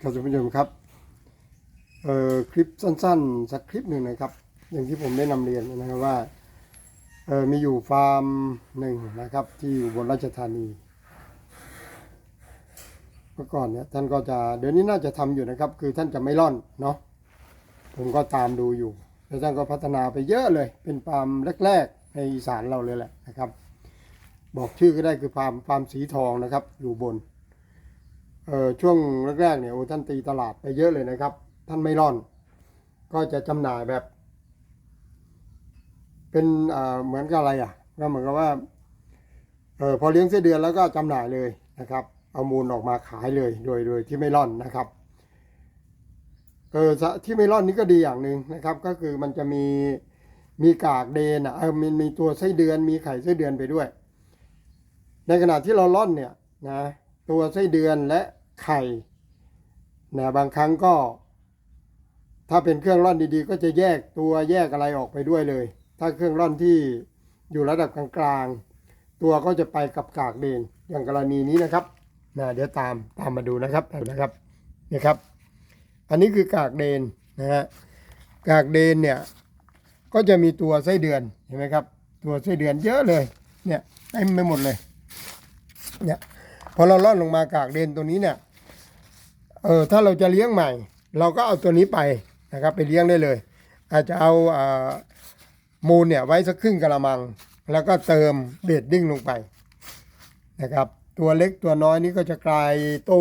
ครับท่านผู้ชมครับเอ่อคลิปสั้นๆ สักคลิปหนึ่งนะครับ อย่างที่ผมได้นำเรียนนะครับว่าเอ่อมีอยู่ฟาร์มหนึ่งนะครับ ที่อุบลราชธานีเมื่อก่อนเนี่ยท่านก็จะเดี๋ยวนี้น่าจะทำอยู่นะครับ คือท่านจะไม่ร่อนเนาะผมก็ตามดูอยู่แล้วท่านก็พัฒนาไปเยอะเลย เป็นฟาร์มแรก ๆ ในอีสานเราเลยแหละนะครับ บอกชื่อก็ได้คือฟาร์มฟาร์มสีทองนะครับ อยู่บน ช่วงแรกๆเนี่ยโอ้ท่านตีตลาดไปเยอะเลยนะครับ ท่านไม่ร่อน ก็จะจำหน่ายแบบ เป็นเหมือนกับอะไรอะก็เหมือนกับว่าเออพอเลี้ยงเส้เดือนแล้วก็จำหน่ายเลยนะครับ เอามูลออกมาขายเลยโดยโดยที่ไม่ร่อนนะครับเออที่ไม่ร่อนนี่ก็ดีอย่างหนึ่งนะครับ ก็คือมันจะมีมีกากเดนอะเออมีมีตัวไส้เดือน มีไข่ไส้เดือนไปด้วย ในขณะที่เราร่อนเนี่ยนะตัวไส้เดือนและ ไข่นะบางครั้งก็ ถ้าเป็นเครื่องร่อนดีๆ ก็จะแยกตัวแยกอะไรออกไปด้วยเลย ถ้าเครื่องร่อนที่อยู่ระดับกลางๆ ตัวก็จะไปกับกากเดนอย่างกรณีนี้นะครับนะเดี๋ยวตามตามมาดูนะครับนะครับนี่ครับ อันนี้คือกากเดนนะฮะกากเดนเนี่ยก็จะมีตัวไส้เดือนเห็นไหมครับ ตัวไส้เดือนเยอะเลยเนี่ยเต็มไปหมดเลยเนี่ยพอเราล่อนลงมากากเดนตัวนี้เนี่ย เออถ้าเราจะเลี้ยงใหม่ เราก็เอาตัวนี้ไปนะครับไปเลี้ยงได้เลย อาจจะเอาอ่ามูลเนี่ยไว้สักครึ่งกะละมัง แล้วก็เติมเบดดิ้งลงไปนะครับตัวเล็กตัวน้อยนี่ก็จะกลายโต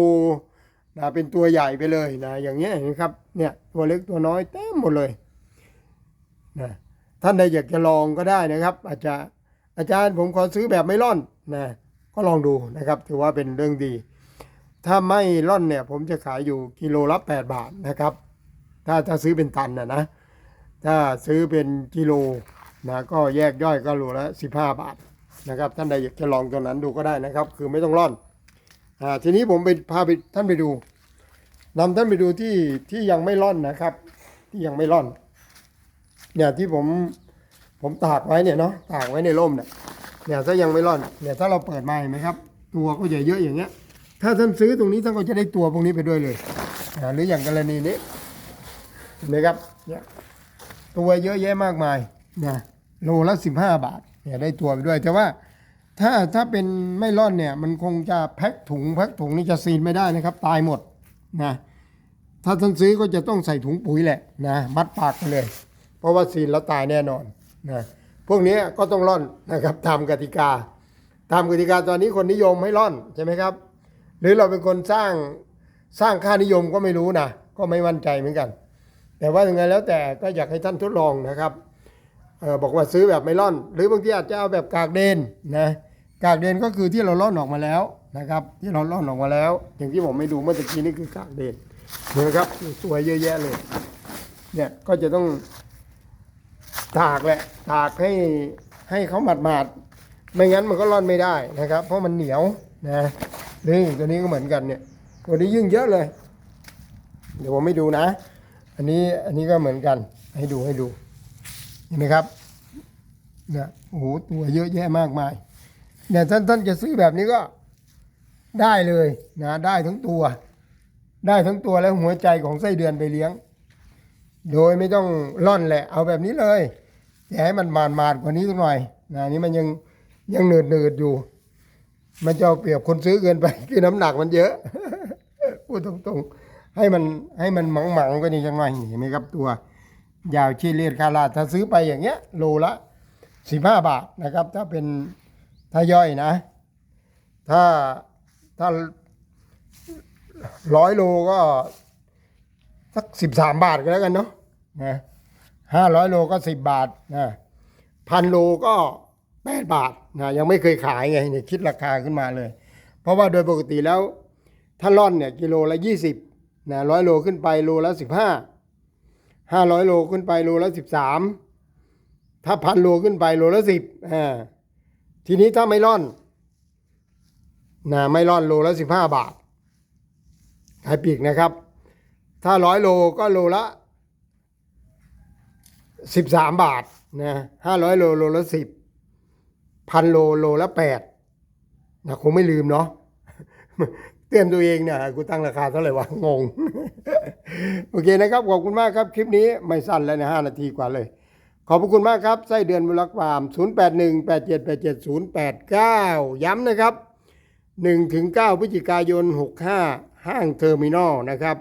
นะเป็นตัวใหญ่ไปเลยนะอย่างเงี้ยเห็นไหมครับเนี่ยตัวเล็กตัวน้อยเต็มหมดเลยนะท่านใดอยากจะลองก็ได้นะครับ อาจจะอาจารย์ผมขอซื้อแบบไม่ร่อนนะก็ลองดูนะครับถือว่าเป็นเรื่องดี ถ้าไม่ร่อนเนี่ยผมจะขายอยู่กิโลละ8 บาทนะครับ ถ้าถ้าซื้อเป็นตันนะนะ ถ้าซื้อเป็นกิโลนะก็แยกย่อยก็โลละ15 บาทนะครับ ท่านใดอยากจะลองตัวนั้นดูก็ได้นะครับ คือไม่ต้องร่อนอ่าทีนี้ผมไปพาไปท่านไปดูนำท่านไปดูที่ที่ยังไม่ร่อนนะครับ ที่ยังไม่ร่อนเนี่ยที่ผมผมตากไว้เนี่ยเนาะตากไว้ในร่มเนี่ยเนี่ยถ้ายังไม่ร่อนเนี่ยถ้าเราเปิดมาเห็นไหมครับ ตัวก็จะเยอะอย่างเงี้ย ถ้าท่านซื้อตรงนี้ท่านก็จะได้ตัวพวกนี้ไปด้วยเลยหรืออย่างกรณีนี้เห็นไหมครับเนี่ยตัวเยอะแยะมากมายนะโลละสิบห้าบาทเนี่ยได้ตัวไปด้วย แต่ว่าถ้าถ้าเป็นไม่ร่อนเนี่ย มันคงจะแพ็คถุงแพ็คถุงนี่จะซีนไม่ได้นะครับ ตายหมดนะถ้าท่านซื้อก็จะต้องใส่ถุงปุ๋ยแหละนะมัดปากไปเลย เพราะว่าซีนแล้วตายแน่นอนนะพวกนี้ก็ต้องร่อนนะครับตามกติกา ตามกติกาตอนนี้คนนิยมให้ร่อนใช่ไหมครับ หรือเราเป็นคนสร้างสร้างค่านิยมก็ไม่รู้นะก็ไม่มั่นใจเหมือนกัน แต่ว่ายังไงแล้วแต่ก็อยากให้ท่านทดลองนะครับออบอกว่าซื้อแบบไม่ร่อน หรือบางทีอาจจะเอาแบบกากเดนนะกากเดนก็คือที่เราร่อนออกมาแล้วนะครับ ที่เราร่อนออกมาแล้ว อย่างที่ผมไม่ดูเมื่อตะกี้นี่คือกากเดนนไหมครับสวยเยอะแยะเลยเนี่ยก็จะต้องตากแหละตากให้ให้เขาหมาดหมาดๆไม่งั้นมันก็ร่อนไม่ได้นะครับ เพราะมันเหนียวนะ นี่ตัวนี้ก็เหมือนกันเนี่ย ตัวนี้ยิ่งเยอะเลย เดี๋ยวผมไม่ดูนะ อันนี้อันนี้ก็เหมือนกัน ให้ดูให้ดู เห็นไหมครับเนี่ยโอ้โหตัวเยอะแยะมากมายเนี่ยท่านท่านจะซื้อแบบนี้ก็ได้เลยนะได้ทั้งตัว ได้ทั้งตัวและหัวใจของไส้เดือนไปเลี้ยง โดยไม่ต้องร่อนแหละ เอาแบบนี้เลยอย่าให้มันมานมานกว่านี้สักหน่อยนะนี่มันยังยังเนืดเนืดอยู่ มันจะเอาเปรียบคนซื้อเกินไป คือน้ำหนักมันเยอะพูดตรงๆ ให้มันให้มันหมังหมังก็นี่จังหน่อยเห็นไหมครับตัวยาวชีเลียดคาราถ้าซื้อไปอย่างเงี้ย โลละสิบห้าบาทนะครับ ถ้าเป็นถ้าย่อยนะ ถ้าถ้าร้อยโลก็สักสิบสามบาทก็แล้วกันเนาะนะห้าร้อยโลก็สิบบาทนะพันโลก็ แปดบาทนะยังไม่เคยขายไงเนี่ยคิดราคาขึ้นมาเลย เพราะว่าโดยปกติแล้วถ้าร่อนเนี่ยกิโลละยี่สิบนะร้อยโลขึ้นไปโลละสิบห้าห้าร้อยโลขึ้นไปโลละสิบสามถ้าพันโลขึ้นไปโลละสิบอ่าทีนี้ถ้าไม่ร่อนนะไม่ร่อนโลละสิบห้าบาทขายปีกนะครับ ถ้าร้อยโลก็โลละสิบสามบาทนะห้าร้อยโลโลละสิบ พันโลโลละแปดนะคงไม่ลืมเนาะเตือนตัวเองเนี่ยกูตั้งราคาเท่าไหร่วะ งง โอเคนะครับ ขอบคุณมากครับ คลิปนี้ไม่สั้นแล้วนะห้านาทีกว่าเลย ขอบคุณมากครับไส้เดือนบุรักฟาร์ม0 8 1 8 7 8 7 0 8 9 ย้ำนะครับ1ถึง9พฤศจิกายน 65 ห้างเทอร์มินอลนะครับ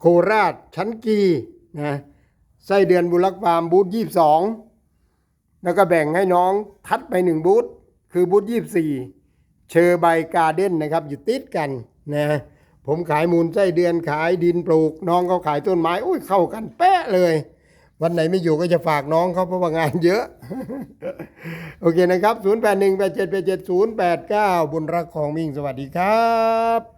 โคราชชั้นกีนะไส้เดือนบุรักฟาร์มบูธ22 แล้วก็แบ่งให้น้องทัดไปหนึ่งบูธคือบูธ24เชอร์ใบการ์เด้นนะครับ อยู่ติดกันนะผมขายมูลไส้เดือนขายดินปลูก น้องเขาขายต้นไม้อุ้ยเข้ากันแป๊ะเลย วันไหนไม่อยู่ก็จะฝากน้องเขาเพราะว่างานเยอะ โอเคนะครับ 0 8 1 8 7 8 7 0 8 9 บุญรักของมิ่งสวัสดีครับ